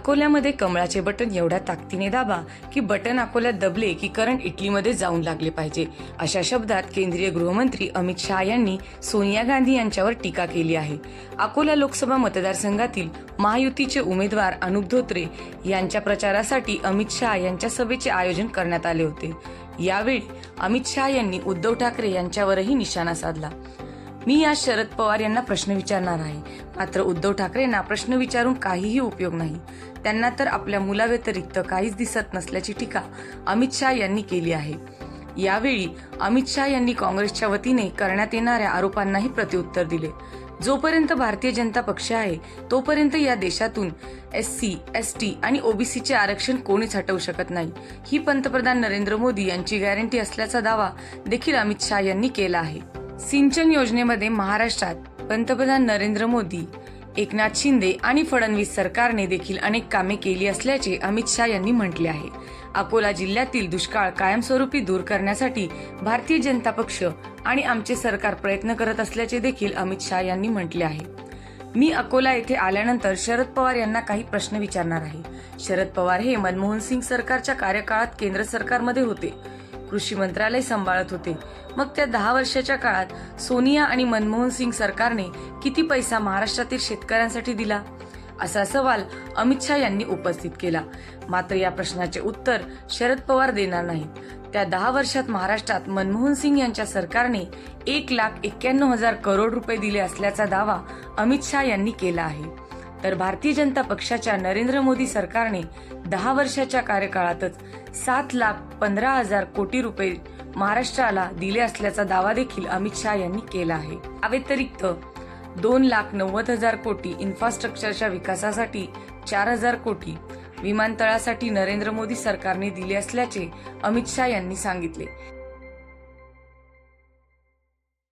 अकोल्यामध्ये कमळाचे बटन एवढ्या ताकदीने दाबा की बटन अकोल्यात दबले की करंट इटलीमध्ये जाऊन लागले पाहिजे. अशा शब्दात केंद्रीय गृहमंत्री अमित शहा यांनी सोनिया गांधी यांच्यावर टीका केली आहे. अकोला लोकसभा मतदारसंघातील महायुतीचे उमेदवार अनुप धोत्रे यांच्या प्रचारासाठी अमित शहा यांच्या सभेचे आयोजन करण्यात आले होते. यावेळी अमित शहा यांनी उद्धव ठाकरे यांच्यावरही निशाणा साधला. मी आज शरद पवार यांना प्रश्न विचारणार आहे. मात्र उद्धव ठाकरेंना प्रश्न विचारून काहीही उपयोग नाही. त्यांना तर आपल्या मुलाव्यतिरिक्त काहीच दिसत नसल्याची टीका अमित शहा यांनी केली आहे. यावेळी अमित शहा यांनी काँग्रेसच्या वतीने करण्यात येणाऱ्या आरोपांनाही प्रत्युत्तर दिले. जोपर्यंत भारतीय जनता पक्ष आहे तोपर्यंत या देशातून एस सी एस टी आणि ओबीसीचे आरक्षण कोणीच हटवू शकत नाही. ही पंतप्रधान नरेंद्र मोदी यांची गॅरंटी असल्याचा दावा देखील अमित शहा यांनी केला आहे. सिंचन योजनेमध्ये महाराष्ट्रात पंतप्रधान नरेंद्र मोदी एकनाथ शिंदे आणि फडणवीस सरकारने देखील अनेक कामे केली असल्याचे अमित शहा यांनी म्हटले आहे. अकोला जिल्ह्यातील दुष्काळ कायमस्वरूपी दूर करण्यासाठी भारतीय जनता पक्ष आणि आमचे सरकार प्रयत्न करत असल्याचे देखील अमित शहा यांनी म्हटले आहे. मी अकोला येथे आल्यानंतर शरद पवार यांना काही प्रश्न विचारणार आहे. शरद पवार हे मनमोहन सिंग सरकारच्या कार्यकाळात केंद्र सरकारमध्ये होते. कृषी मंत्रालय सांभाळत होते. मग त्या दहा वर्षाच्या काळात सोनिया आणि मनमोहन सिंग सरकारने किती पैसा महाराष्ट्रातील शेतकऱ्यांसाठी दिला? असा सवाल अमित शहा यांनी उपस्थित केला. मात्र या प्रश्नाचे उत्तर शरद पवार देणार नाहीत. त्या दहा वर्षात महाराष्ट्रात मनमोहन सिंग यांच्या सरकारने एक लाख एक्क्याण्णव हजार करोड रुपये दिले असल्याचा दावा अमित शहा यांनी केला आहे. तर भारतीय जनता पक्षाच्या नरेंद्र मोदी सरकारने दहा वर्षाच्या कार्यकाळातच सात लाख पंधरा हजार कोटी रुपये महाराष्ट्राला दिले असल्याचा दावा देखील अमित शहा यांनी केला आहे. या व्यतिरिक्त दोन लाख नव्वद हजार कोटी इन्फ्रास्ट्रक्चरच्या विकासासाठी चार हजार कोटी विमानतळासाठी नरेंद्र मोदी सरकारने दिले असल्याचे अमित शहा यांनी सांगितले.